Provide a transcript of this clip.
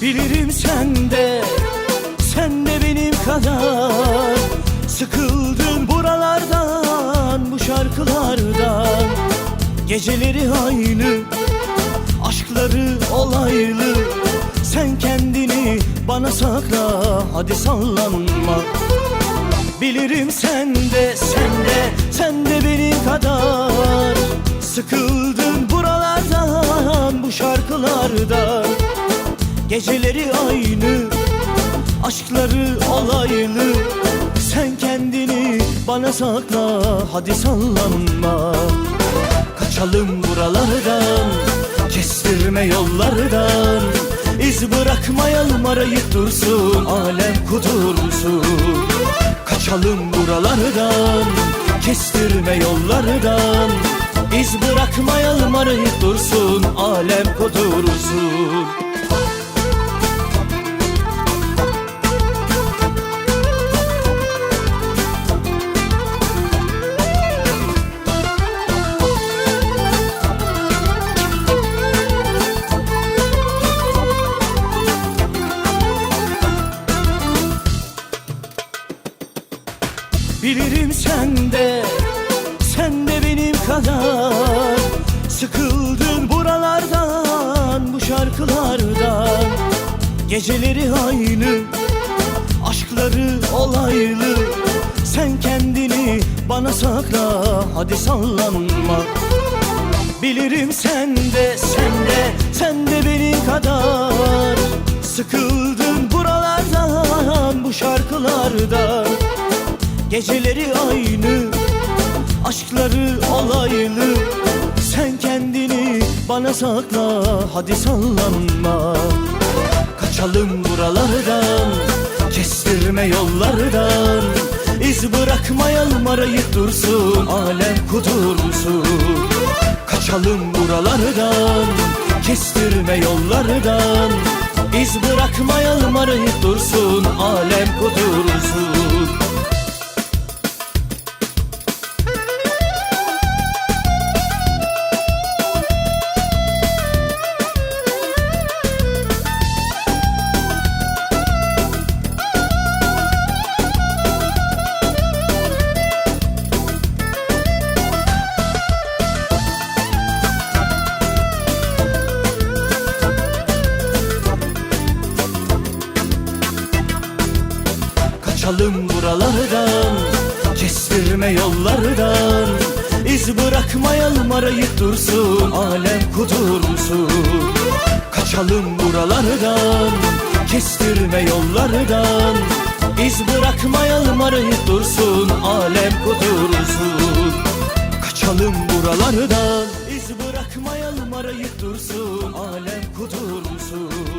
Bilirim sen de Sen de benim kadar. Sıkıldın buralardan Bu şarkılardan. Geceleri aynı Aşkları olaylı. Sen kendini bana sakla Hadi sallanma. Bilirim sen de sen de sen de benim kadar. Sıkıldın buralardan bu şarkılardan Geceleri aynı aşkları olaylı. Sen kendini bana sakla hadi sallanma. Kaçalım buralardan Kestirme yollardan. İz bırakmayalım arayıp dursun Alem kudursun. Kaçalım buralardan Kestirme yollardan. İz bırakmayalım arayıp dursun Alem kudursun Bilirim sen de Sen de benim kadar. Sıkıldın buralardan Bu şarkılardan. Geceleri aynı Aşkları olaylı. Sen kendini bana sakla Hadi sallanma. Bilirim sen de sen de sen de benim kadar. Sıkıldın buralardan bu şarkılardan Geceleri aynı Aşkları olaylı. Sen kendini bana sakla Hadi sallanma. Kaçalım buralardan Kestirme yollardan. İz bırakmayalım arayıp dursun Alem kudursun. Kaçalım buralardan Kestirme yollardan. İz bırakmayalım arayıp dursun Alem kudursun Kaçalım buralardan Kestirme yollardan. İz bırakmayalım arayıp dursun Alem kudursun. Kaçalım buralardan Kestirme yollardan. İz bırakmayalım arayıp dursun Alem kudursun. Kaçalım buralardan İz bırakmayalım arayıp dursun Alem kudursun